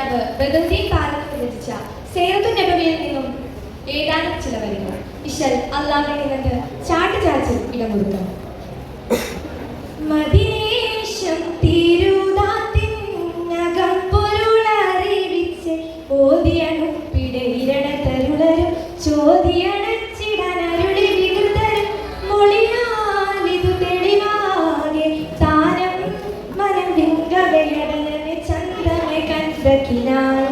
പിതാവ് പ്രകൃതി പാർക്ക് രചിച്ച സേതു നബവിയിൽ നിന്നും ഏതാനും ചില വരികൾ ഇഷൽ അള്ളാഹ് എന്നത് ചാട്ടുചാച്ചിൽ ഇടമുറുക്കാം ചിത്രക്കിനായി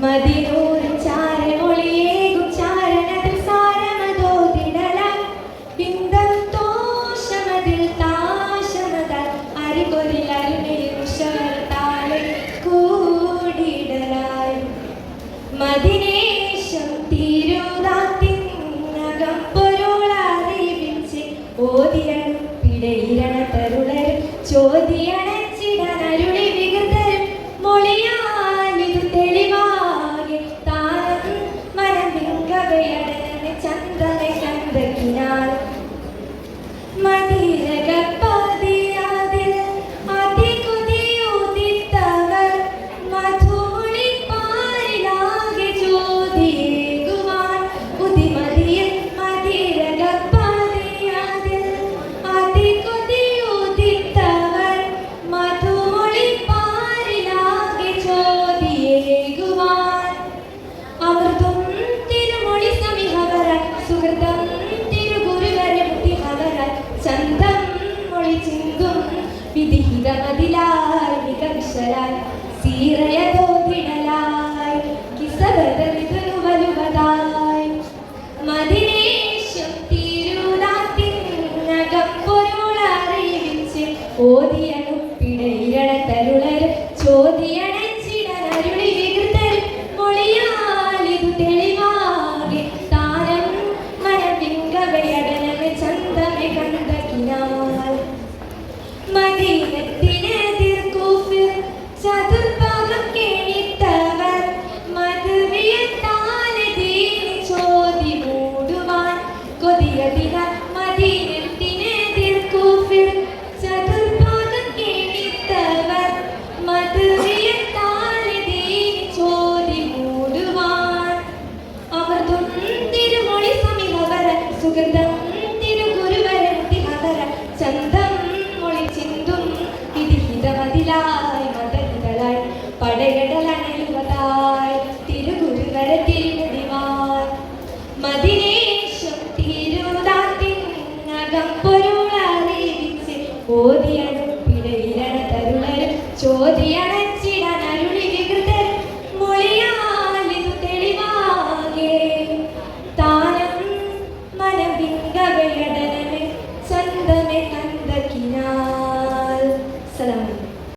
മതിനൂർ ചാരമൊളിയേകും ചാരണതിൽ സാരമതോതിടലാൽ ബിന്ദം തോഷമതിൽ താശമതാൽ അരികൊരിലരി ചന്ദ്രനെ ചന്ദ്രനെ വിധിഹിത മതിലായി വികക്ഷരായി സീറയതോ തിടലായി കിസവതറി ഓതിയണം പിടവിലണ തരുണരും ചോദ്യണച്ചിടണ അരുളി വികൃതർ മൊഴിയാലിതു തെളിവാകെ. താനം മനവിംഗവയടന